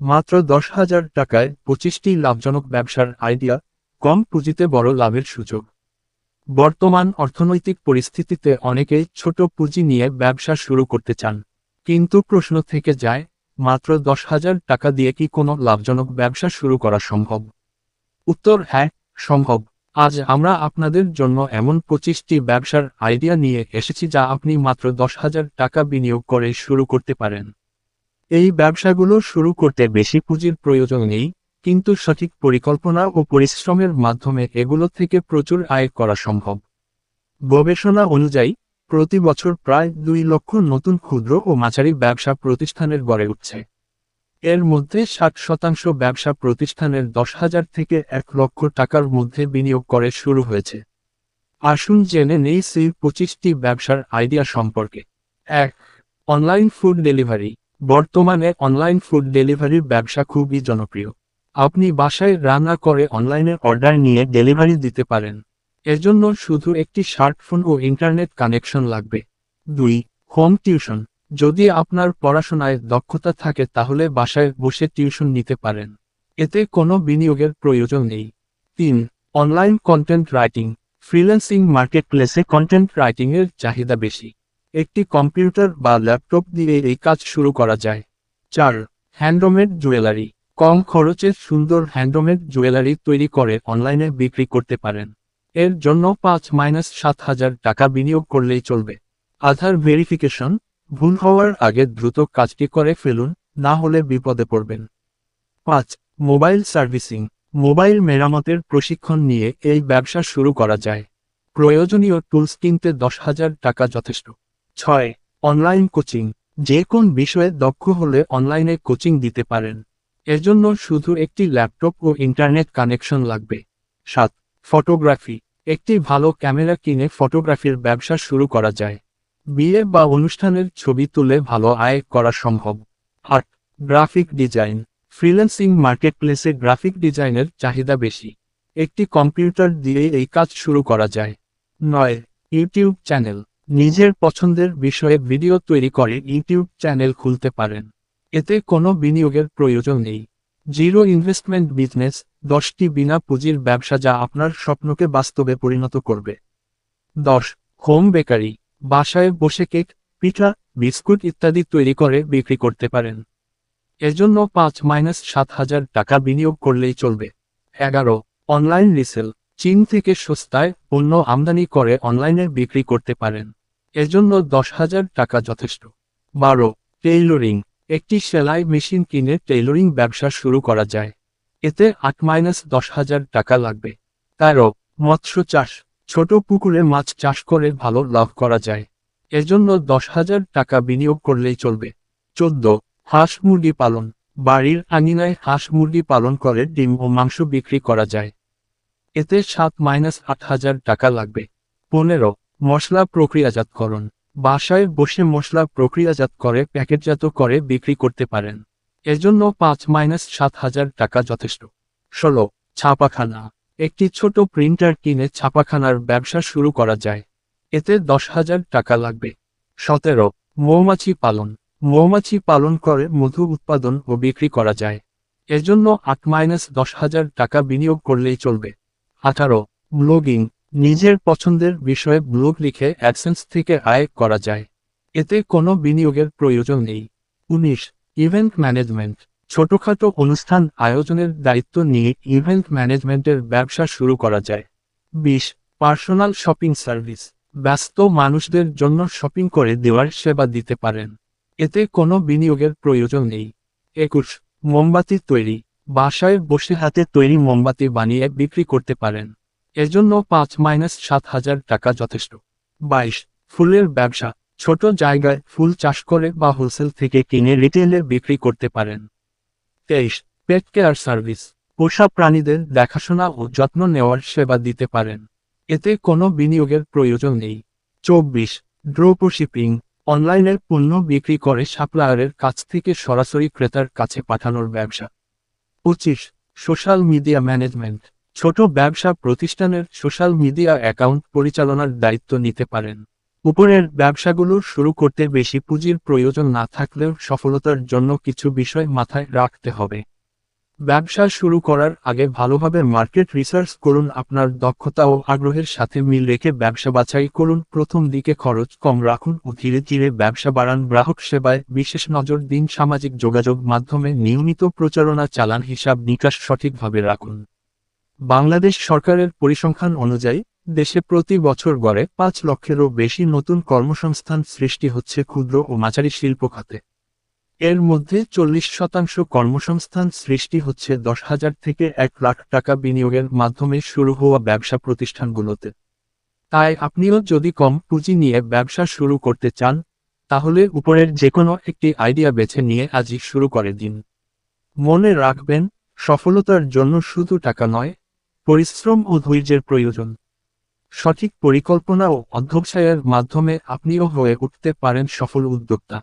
মাত্র দশ হাজার টাকায় পঁচিশটি লাভজনক ব্যবসার আইডিয়া, কম পুঁজিতে বড় লাভের সুযোগ। বর্তমান অর্থনৈতিক পরিস্থিতিতে অনেকেই ছোট পুঁজি নিয়ে ব্যবসা শুরু করতে চান। কিন্তু প্রশ্ন থেকে যায়, মাত্র দশ হাজার টাকা দিয়ে কি কোনো লাভজনক ব্যবসা শুরু করা সম্ভব? উত্তর হ্যাঁ সম্ভব। আজ আমরা আপনাদের জন্য এমন পঁচিশটি ব্যবসার আইডিয়া নিয়ে এসেছি যা আপনি মাত্র দশ হাজার টাকা বিনিয়োগ করে শুরু করতে পারেন। এই ব্যবসাগুলো শুরু করতে বেশি পুঁজির প্রয়োজন নেই, কিন্তু সঠিক পরিকল্পনা ও পরিশ্রমের মাধ্যমে এগুলো থেকে প্রচুর আয় করা সম্ভব। গবেষণা অনুযায়ী, প্রতি বছর প্রায় দুই লক্ষ নতুন ক্ষুদ্র ও মাঝারি ব্যবসা প্রতিষ্ঠানের গড়ে উঠছে। এর মধ্যে ষাট শতাংশ ব্যবসা প্রতিষ্ঠানের দশ হাজার থেকে এক লক্ষ টাকার মধ্যে বিনিয়োগ করে শুরু হয়েছে। আসুন জেনে নেই সেই পঁচিশটি ব্যবসার আইডিয়া সম্পর্কে। এক, অনলাইন ফুড ডেলিভারি। বর্তমানে অনলাইন ফুড ডেলিভারির ব্যবসা খুবই জনপ্রিয়। আপনি বাসায় রান্না করে অনলাইনে অর্ডার নিয়ে ডেলিভারি দিতে পারেন। এজন্য শুধু একটি স্মার্টফোন ও ইন্টারনেট কানেকশন লাগবে। দুই হোম টিউশন যদি আপনার পড়াশোনায় দক্ষতা থাকে তাহলে বাসায় বসে টিউশন নিতে পারেন। এতে কোনো বিনিয়োগের প্রয়োজন নেই। তিন অনলাইন কন্টেন্ট রাইটিং ফ্রিল্যান্সিং মার্কেটপ্লেসে কন্টেন্ট রাইটিংয়ের চাহিদা বেশি। একটি কম্পিউটার বা ল্যাপটপ দিয়ে এই কাজ শুরু করা যায়। চার, হ্যান্ডমেড জুয়েলারি। কম খরচে সুন্দর হ্যান্ডমেড জুয়েলারি তৈরি করে অনলাইনে বিক্রি করতে পারেন। এর জন্য পাঁচ মাইনাস সাত হাজার টাকা বিনিয়োগ করলেই চলবে। আধার ভেরিফিকেশন, ভুল হওয়ার আগে দ্রুত কাজটি করে ফেলুন, না হলে বিপদে পড়বেন। পাঁচ, মোবাইল সার্ভিসিং। মোবাইল মেরামতের প্রশিক্ষণ নিয়ে এই ব্যবসা শুরু করা যায়। প্রয়োজনীয় টুলস কিনতে দশ হাজার টাকা যথেষ্ট। ছয় অনলাইন কোচিং যে কোন বিষয়ে দক্ষ হলে অনলাইনে কোচিং দিতে পারেন। এর জন্য শুধু একটি ল্যাপটপ ও ইন্টারনেট কানেকশন লাগবে। সাত ফটোগ্রাফি একটি ভালো ক্যামেরা কিনে ফটোগ্রাফির ব্যবসা শুরু করা যায়। বিয়ে বা অনুষ্ঠানের ছবি তুলে ভালো আয় করা সম্ভব। আট গ্রাফিক ডিজাইন ফ্রিল্যান্সিং মার্কেটপ্লেসে গ্রাফিক ডিজাইনের চাহিদা বেশি। একটি কম্পিউটার দিয়ে এই কাজ শুরু করা যায়। নয় ইউটিউব চ্যানেল নিজের পছন্দের বিষয়ে ভিডিও তৈরি করে ইউটিউব চ্যানেল খুলতে পারেন। এতে কোনো বিনিয়োগের প্রয়োজন নেই। জিরো ইনভেস্টমেন্ট বিজনেস, দশটি বিনা পুঁজির ব্যবসা যা আপনার স্বপ্নকে বাস্তবে পরিণত করবে। দশ, হোম বেকারি, বাসায় বসে কেক, পিঠা, বিস্কুট ইত্যাদি তৈরি করে বিক্রি করতে পারেন। এজন্য পাঁচ মাইনাস সাত হাজার টাকা বিনিয়োগ করলেই চলবে। এগারো, অনলাইন রিসেল চীন থেকে সস্তায় পণ্য আমদানি করে অনলাইনে বিক্রি করতে পারেন। এজন্য দশ হাজার টাকা যথেষ্ট। বারো, টেইলরিং। একটি সেলাই মেশিন কিনে টেইলরিং ব্যবসা শুরু করা যায়। এতে আট মাইনাস দশ হাজার টাকা লাগবে। তেরো, মৎস্য চাষ। ছোট পুকুরে মাছ চাষ করে ভালো লাভ করা যায়। এজন্য দশ হাজার টাকা বিনিয়োগ করলেই চলবে। চোদ্দ, হাঁস মুরগি পালন। বাড়ির আঙিনায় হাঁস মুরগি পালন করে ডিম ও মাংস বিক্রি করা যায়। এতে সাত মাইনাস আট হাজার টাকা লাগবে। পনেরো, মশলা প্রক্রিয়াজাতকরণ বাসায় বসে মশলা প্রক্রিয়াজাত করে, প্যাকেটজাত করে বিক্রি করতে পারেন। এজন্য পাঁচ মাইনাস সাত হাজার টাকা যথেষ্ট। ষোলো, ছাপাখানা। একটি ছোট প্রিন্টার কিনে ছাপাখানার ব্যবসা শুরু করা যায়। এতে দশ হাজার টাকা লাগবে। সতেরো, মৌমাছি পালন। মৌমাছি পালন করে মধু উৎপাদন ও বিক্রি করা যায়। এজন্য আট মাইনাস দশ হাজার টাকা বিনিয়োগ করলেই চলবে। আঠারো ব্লগিং নিজের পছন্দের বিষয়ে ব্লগ লিখে অ্যাডসেন্স থেকে আয় করা যায়। এতে কোনো বিনিয়োগের প্রয়োজন নেই। উনিশ ইভেন্ট ম্যানেজমেন্ট ছোটখাটো অনুষ্ঠান আয়োজনের দায়িত্ব নিয়ে ইভেন্ট ম্যানেজমেন্টের ব্যবসা শুরু করা যায়। বিশ পার্সোনাল শপিং সার্ভিস ব্যস্ত মানুষদের জন্য শপিং করে দেওয়ার সেবা দিতে পারেন। এতে কোনো বিনিয়োগের প্রয়োজন নেই। একুশ, মোমবাতি তৈরি বাসায় বসে হাতে তৈরি মোমবাতি বানিয়ে বিক্রি করতে পারেন। এজন্য পাঁচ মাইনাস সাত হাজার টাকা যথেষ্ট। বাইশ, ফুলের ব্যবসা। ছোট জায়গায় ফুল চাষ করে বা হোলসেল থেকে কিনে রিটেলে বিক্রি করতে পারেন। তেইশ, পেট কেয়ার সার্ভিস। পোষা প্রাণীদের দেখাশোনা ও যত্ন নেওয়ার সেবা দিতে পারেন। এতে কোনো বিনিয়োগের প্রয়োজন নেই। চব্বিশ ড্রোপ শিপিং। অনলাইনের পণ্য বিক্রি করে সাপ্লায়ারের কাছ থেকে সরাসরি ক্রেতার কাছে পাঠানোর ব্যবসা। পঁচিশ, সোশ্যাল মিডিয়া ম্যানেজমেন্ট। ছোট ব্যবসা প্রতিষ্ঠানের সোশ্যাল মিডিয়া অ্যাকাউন্ট পরিচালনার দায়িত্ব নিতে পারেন। উপরের ব্যবসাগুলো শুরু করতে বেশি পুঁজির প্রয়োজন না থাকলেও সফলতার জন্য কিছু বিষয় মাথায় রাখতে হবে। ব্যবসা শুরু করার আগে ভালোভাবে মার্কেট রিসার্চ করুন, আপনার দক্ষতা ও আগ্রহের সাথে মিল রেখে ব্যবসা বাছাই করুন। প্রথম দিকে খরচ কম রাখুন ও ধীরে ধীরে ব্যবসা বাড়ান। গ্রাহক সেবায় বিশেষ নজর দিন, সামাজিক যোগাযোগ মাধ্যমে নিয়মিত প্রচারণা চালান, হিসাব নিকাশ সঠিকভাবে রাখুন। বাংলাদেশ সরকারের পরিসংখ্যান অনুযায়ী, দেশে প্রতি বছর গড়ে পাঁচ লক্ষেরও বেশি নতুন কর্মসংস্থান সৃষ্টি হচ্ছে ক্ষুদ্র ও মাঝারি শিল্প খাতে। এর মধ্যে চল্লিশ শতাংশ কর্মসংস্থান সৃষ্টি হচ্ছে দশ হাজার থেকে এক লাখ টাকা বিনিয়োগের মাধ্যমে শুরু হওয়া ব্যবসা প্রতিষ্ঠানগুলোতে। তাই আপনিও যদি কম পুঁজি নিয়ে ব্যবসা শুরু করতে চান, তাহলে উপরের যে কোনো একটি আইডিয়া বেছে নিয়ে আজই শুরু করে দিন। মনে রাখবেন, সফলতার জন্য শুধু টাকা নয়, পরিশ্রম ও ধৈর্যের প্রয়োজন। সঠিক পরিকল্পনা ও অধ্যবসায়ের মাধ্যমে আপনিও হয়ে উঠতে পারেন সফল উদ্যোক্তা।